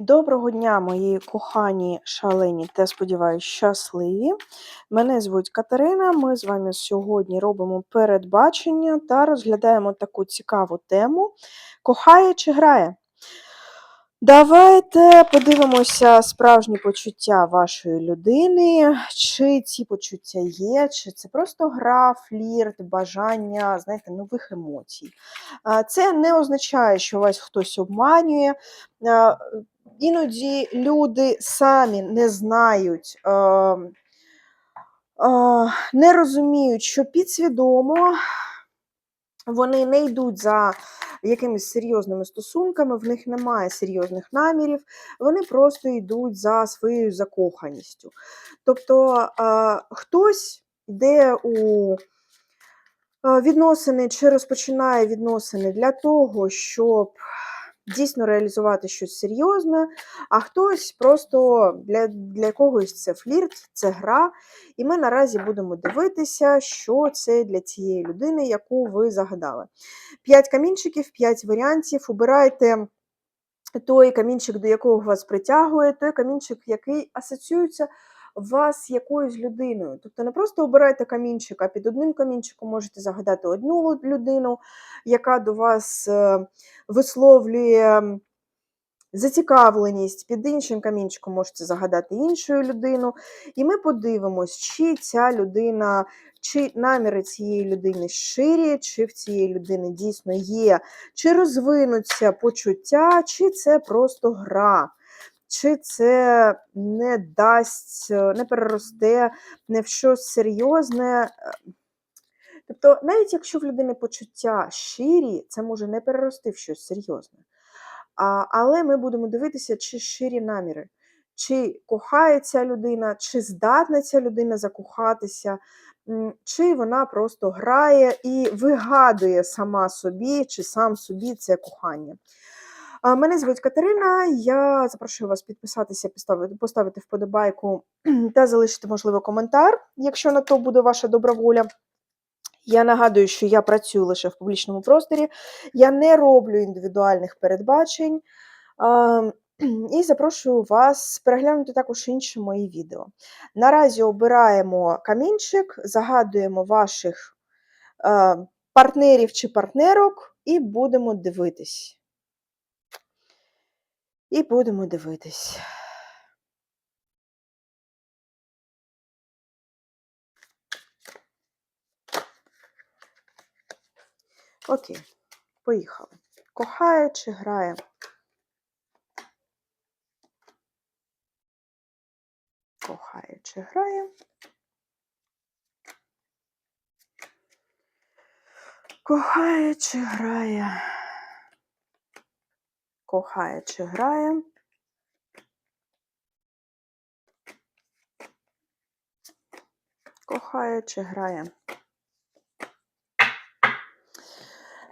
Доброго дня, мої кохані, шалені та, сподіваюсь, щасливі. Мене звуть Катерина. Ми з вами сьогодні робимо передбачення та розглядаємо таку цікаву тему: кохає чи грає? Давайте подивимося справжні почуття вашої людини, чи ці почуття є, чи це просто гра, флірт, бажання, знаєте, нових емоцій. Це не означає, що вас хтось обманює. Іноді люди самі не знають, е, е, не розуміють, що підсвідомо вони не йдуть за якимись серйозними стосунками, в них немає серйозних намірів, вони просто йдуть за своєю закоханістю. Тобто е, хтось йде у е, відносини чи розпочинає відносини для того, щоб дійсно реалізувати щось серйозне, а хтось просто для для когось це флірт, це гра. І ми наразі будемо дивитися, що це для цієї людини, яку ви загадали. П'ять камінчиків, п'ять варіантів. Обирайте. Той камінчик, до якого вас притягує, той камінчик, який асоціюється вас якоюсь людиною. Тобто не просто обирайте а під одним камінчиком можете загадати одну людину, яка до вас е, висловлює зацікавленість, під іншим камінчиком можете загадати іншу людину. І ми подивимось, чи ця людина, чи наміри цієї людини ширі, чи в цієї людини дійсно є, чи розвинуться почуття, чи це просто гра чи це не дасть, е, не переросте не в щось серйозне. Е, тобто, навіть якщо в людини почуття щирі, це може не перерости в щось серйозне. А, Але ми будемо дивитися, чи щирі наміри, чи кохає ця людина, чи здатна ця людина закохатися, чи вона просто грає і вигадує сама собі, чи сам собі це кохання. Мене звуть Катерина. Я запрошую вас підписатися, поставити, вподобайку та залишити, можливо, коментар, якщо на то буде ваша добра воля. Я нагадую, що я працюю лише в публічному просторі, я не роблю індивідуальних передбачень. І запрошую вас переглянути також інші мої відео. Наразі обираємо камінчик, загадуємо ваших партнерів чи партнерок і будемо дивитись. І будемо дивитись. Окей, поїхали. Кохає чи грає? Кохає чи грає? Кохає чи грає? кохає чи грає.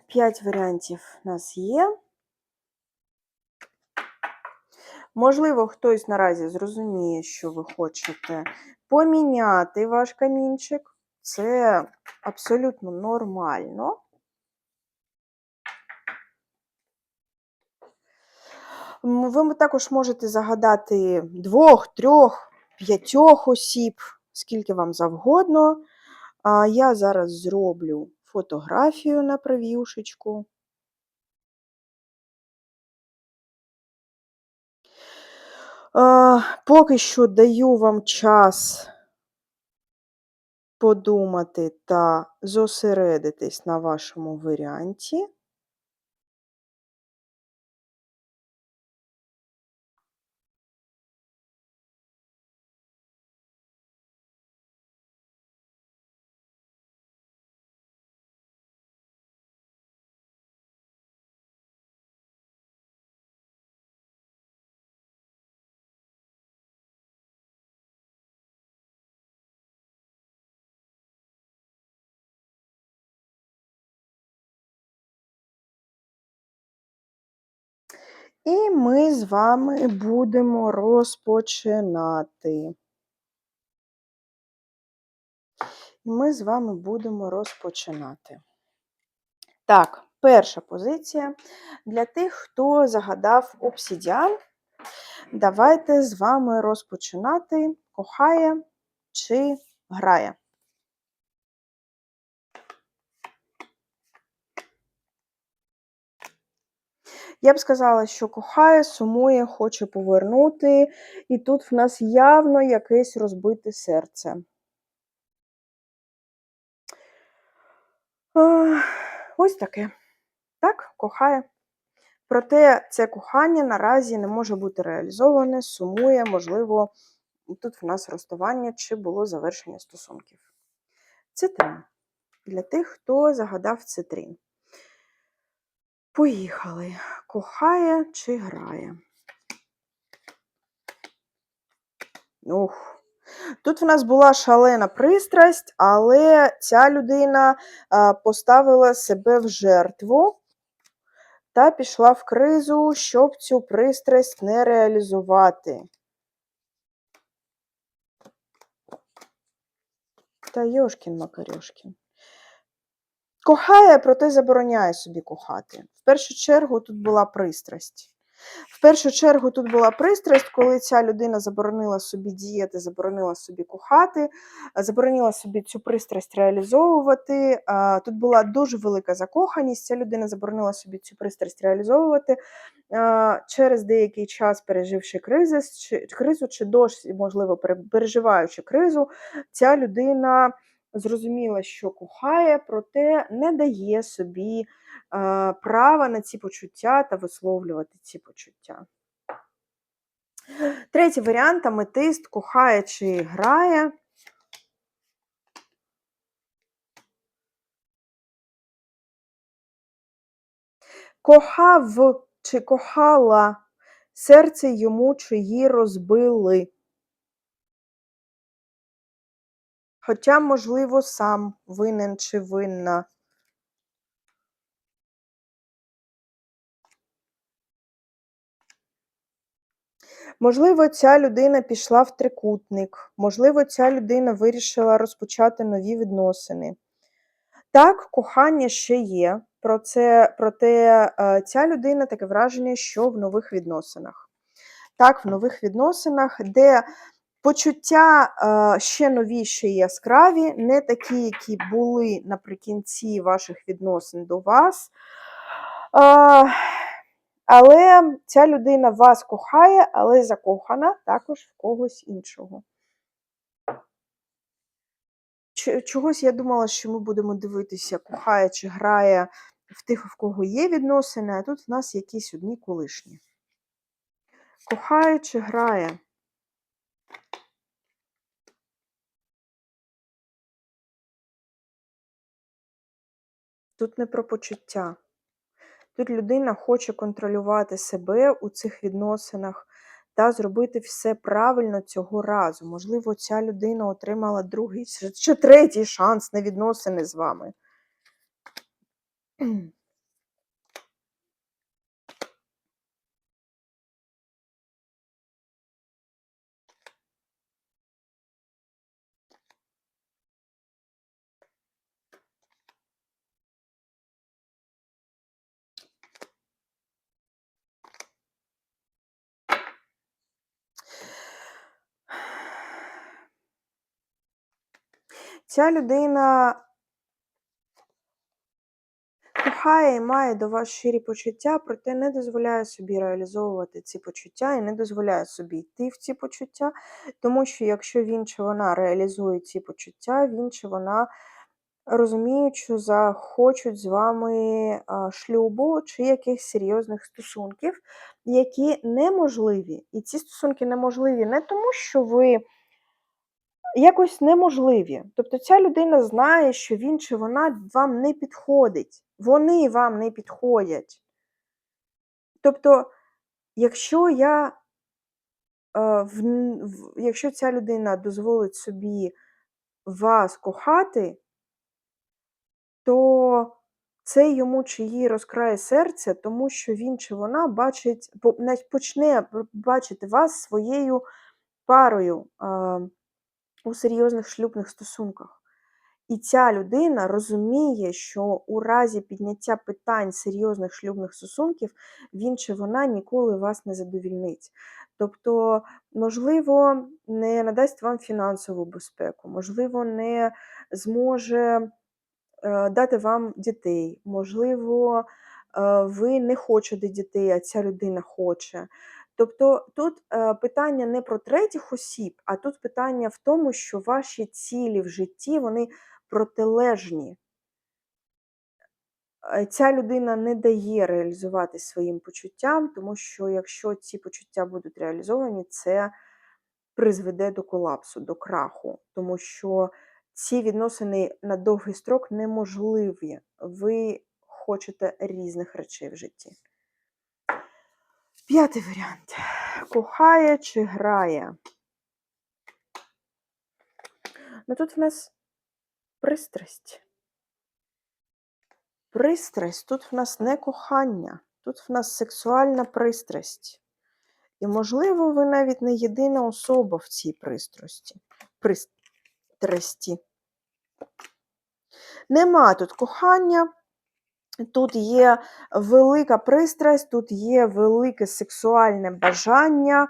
П'ять варіантів у нас є. Можливо, хтось наразі зрозуміє, що ви хочете поміняти ваш камінчик. Це абсолютно нормально. Ви також можете загадати двох, трьох, п'ятьох осіб, скільки вам завгодно. А я зараз зроблю фотографію на прев'юшечку. Поки що даю вам час подумати та зосередитись на вашому варіанті. І ми з вами будемо розпочинати. Ми з вами будемо розпочинати. Так, перша позиція для тих, хто загадав обсідіан. Давайте з вами розпочинати. Кохає чи грає? Я б сказала, що кохає, сумує, хоче повернути, і тут в нас явно якесь розбите серце. Ось таке. Так, кохає. Проте це кохання наразі не може бути реалізоване, сумує, можливо, тут в нас розставання чи було завершення стосунків. Цитрин. Для тих, хто загадав цитрин. Поїхали. Кохає чи грає? Ух. Тут в нас була шалена пристрасть, але ця людина поставила себе в жертву та пішла в кризу, щоб цю пристрасть не реалізувати. Та Йошкін Макарьошкін. Кохає, проте забороняє собі кохати. В першу чергу тут була пристрасть. В першу чергу тут була пристрасть, коли ця людина заборонила собі діяти, заборонила собі кохати, заборонила собі цю пристрасть реалізовувати. Тут була дуже велика закоханість. Ця людина заборонила собі цю пристрасть реалізовувати через деякий час, переживши кризис, чи, кризу, чи досі, можливо, переживаючи кризу, ця людина зрозуміла, що кохає, проте не дає собі е, права на ці почуття та висловлювати ці почуття. Третій варіант аметист кохає чи грає. Кохав чи кохала серце йому чиї розбили. Хоча, можливо, сам винен чи винна. Можливо, ця людина пішла в трикутник, можливо, ця людина вирішила розпочати нові відносини. Так, кохання ще є, проте, проте ця людина таке враження, що в нових відносинах. Так, в нових відносинах, де Почуття е, ще новіші і яскраві, не такі, які були наприкінці ваших відносин до вас. Е, але ця людина вас кохає, але закохана також в когось іншого. Чогось я думала, що ми будемо дивитися, кохає чи грає в тих, в кого є відносини, а тут в нас якісь одні колишні. Кохає чи грає. Тут не про почуття. Тут людина хоче контролювати себе у цих відносинах та зробити все правильно цього разу. Можливо, ця людина отримала другий чи третій шанс на відносини з вами. Ця людина кохає і має до вас щирі почуття, проте не дозволяє собі реалізовувати ці почуття і не дозволяє собі йти в ці почуття, тому що якщо він чи вона реалізує ці почуття, він чи вона розуміють, що захочуть з вами шлюбу чи якихось серйозних стосунків, які неможливі. І ці стосунки неможливі не тому, що ви якось неможливі. Тобто ця людина знає, що він чи вона вам не підходить, вони вам не підходять. Тобто, якщо я, е, якщо ця людина дозволить собі вас кохати, то це йому чи їй розкрає серце, тому що він чи вона бачить, почне бачити вас своєю парою. У серйозних шлюбних стосунках. І ця людина розуміє, що у разі підняття питань серйозних шлюбних стосунків він чи вона ніколи вас не задовільнить. Тобто, можливо, не надасть вам фінансову безпеку, можливо, не зможе е, дати вам дітей, можливо, е, ви не хочете дітей, а ця людина хоче. Тобто тут е, питання не про третіх осіб, а тут питання в тому, що ваші цілі в житті вони протилежні. Е, Ця людина не дає реалізувати своїм почуттям, тому що якщо ці почуття будуть реалізовані, це призведе до колапсу, до краху, тому що ці відносини на довгий строк неможливі. Ви хочете різних речей в житті. П'ятий варіант. Кохає чи грає? Ну тут в нас пристрасть. Пристрасть, тут в нас не кохання, тут в нас сексуальна пристрасть. І, можливо, ви навіть не єдина особа в цій пристрасті. пристрасті. Нема тут кохання, тут є велика пристрасть, тут є велике сексуальне бажання,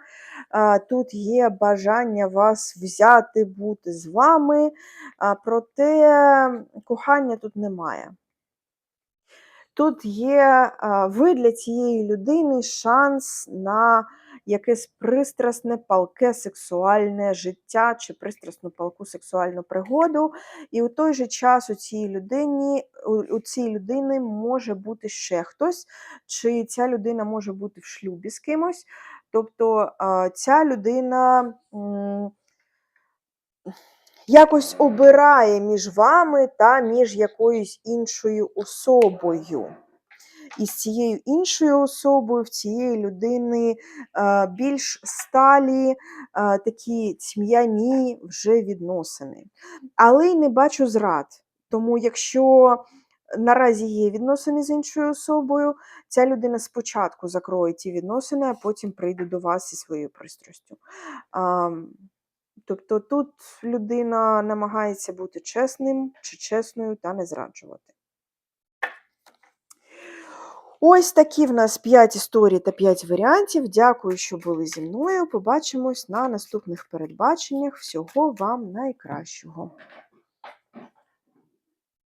тут є бажання вас взяти, бути з вами, проте кохання тут немає. Тут є ви для цієї людини шанс на якесь пристрасне, палке сексуальне життя чи пристрасну палку сексуальну пригоду. І у той же час у цій людині, у, цій людини може бути ще хтось, чи ця людина може бути в шлюбі з кимось. Тобто ця людина. Якось обирає між вами та між якоюсь іншою особою. І з цією іншою особою в цієї людини е, більш сталі, е, такі тьмяні вже відносини. Але й не бачу зрад. Тому, якщо наразі є відносини з іншою особою, ця людина спочатку закроє ті відносини, а потім прийде до вас зі своєю пристрастю. Тобто тут людина намагається бути чесним чи чесною та не зраджувати. Ось такі в нас 5 історій та 5 варіантів. Дякую, що були зі мною. Побачимось на наступних передбаченнях. Всього вам найкращого.